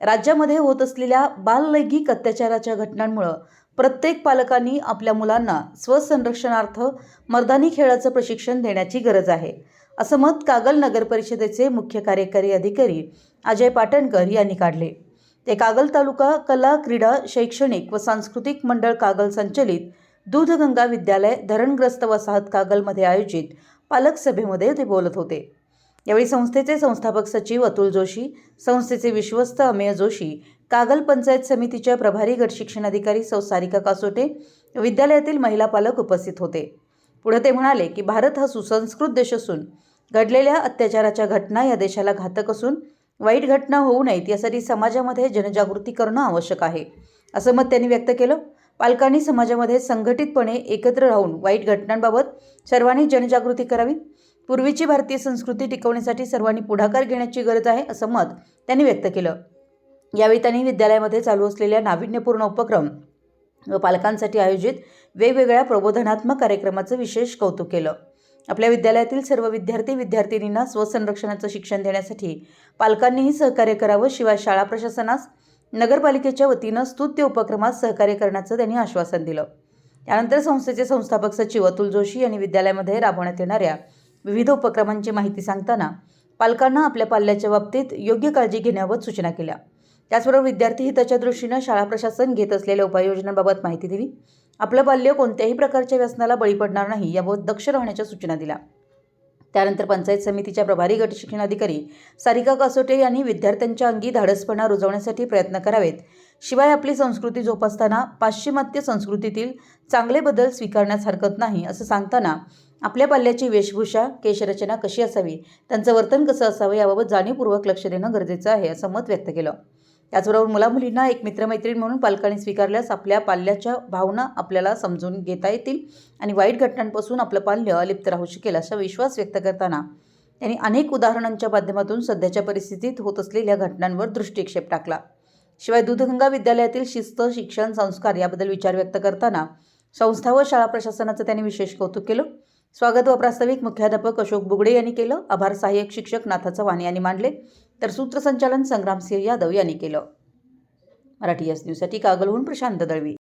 राज्यामध्ये होत असलेल्या बाललैंगिक अत्याचाराच्या घटनांमुळं प्रत्येक पालकांनी आपल्या मुलांना स्वसंरक्षणार्थ मर्दानी खेळाचं प्रशिक्षण देण्याची गरज आहे. असं मत कागल नगर परिषदेचे मुख्य कार्यकारी अधिकारी अजय पाटणकर यांनी काढले. ते कागल तालुका कला क्रीडा शैक्षणिक व सांस्कृतिक मंडळ कागल संचलित दूधगंगा विद्यालय धरणग्रस्त वसाहत कागलमध्ये आयोजित पालक सभेमध्ये ते बोलत होते. यावेळी संस्थेचे संस्थापक सचिव अतुल जोशी संस्थेचे विश्वस्त अमेय जोशी कागल पंचायत समितीच्या प्रभारी गट शिक्षणाधिकारी सौ सारिका कासोटे विद्यालयातील महिला पालक उपस्थित होते. पुढे ते म्हणाले की भारत हा सुसंस्कृत देश असून घडलेल्या अत्याचाराच्या घटना या देशाला घातक असून वाईट घटना होऊ नयेत यासाठी समाजामध्ये जनजागृती करणं आवश्यक आहे. असं मत त्यांनी व्यक्त केलं. पालकांनी समाजामध्ये संघटितपणे एकत्र राहून वाईट घटनांबाबत सर्वांनी जनजागृती करावी. पूर्वीची भारतीय संस्कृती टिकवण्यासाठी सर्वांनी पुढाकार घेण्याची गरज आहे असं मत त्यांनी व्यक्त केलं. यावेळी त्यांनी विद्यालयामध्ये चालू असलेल्या नाविन्यपूर्ण उपक्रम व पालकांसाठी आयोजित वेगवेगळ्या प्रबोधनात्मक कार्यक्रमाचं विशेष कौतुक केलं. आपल्या विद्यालयातील सर्व विद्यार्थी विद्यार्थिनींना स्वसंरक्षणाचं शिक्षण देण्यासाठी पालकांनीही सहकार्य करावं शिवाय शाळा प्रशासनास नगरपालिकेच्या वतीनं स्तुत्य उपक्रमात सहकार्य करण्याचं त्यांनी आश्वासन दिलं. त्यानंतर संस्थेचे संस्थापक सचिव अतुल जोशी यांनी विद्यालयामध्ये राबवण्यात येणाऱ्या विविध उपक्रमांची माहिती सांगताना पालकांना आपल्या पाल्याच्या बाबतीत योग्य काळजी घेण्याबाबत सूचना केल्या. त्याचबरोबर विद्यार्थी हिताच्या दृष्टीनं शाळा प्रशासन घेत असलेल्या उपाययोजनांबाबत माहिती दिली. आपलं बाल्य कोणत्याही प्रकारच्या व्यसनाला बळी पडणार नाही याबाबत दक्ष राहण्याच्या सूचना दिल्या. त्यानंतर पंचायत समितीच्या प्रभारी गट शिक्षणाधिकारी सारिका कासोटे यांनी विद्यार्थ्यांच्या अंगी धाडसपणा रुजवण्यासाठी प्रयत्न करावेत शिवाय आपली संस्कृती जोपासताना पाश्चिमात्य संस्कृतीतील चांगले बदल स्वीकारण्यास हरकत नाही असं सांगताना आपल्या पाल्याची वेशभूषा केशरचना कशी असावी त्यांचं वर्तन कसं असावं याबाबत जाणीवपूर्वक लक्ष देणं गरजेचं आहे असं मत व्यक्त केलं. त्याचबरोबर मुलामुलींना एक मित्रमैत्रीण म्हणून पालकांनी स्वीकारल्यास आपल्या पाल्याच्या भावना आपल्याला समजून घेता येतील आणि वाईट घटनांपासून आपलं पाल्य अलिप्त राहू शकेल असा विश्वास व्यक्त करताना त्यांनी अनेक उदाहरणांच्या माध्यमातून सध्याच्या परिस्थितीत होत असलेल्या घटनांवर दृष्टिक्षेप टाकला. शिवाय दूधगंगा विद्यालयातील शिस्त शिक्षण संस्कार याबद्दल विचार व्यक्त करताना संस्था व शाळा प्रशासनाचं त्यांनी विशेष कौतुक केलं. स्वागत व प्रास्ताविक मुख्याध्यापक अशोक बुगडे यांनी केलं. आभार सहाय्यक शिक्षक नाथा चव्हाण यांनी मांडले. तर सूत्रसंचालन संग्रामसिंह यादव यांनी केलं. मराठी एस न्यूजसाठी कागलहून प्रशांत दळवी.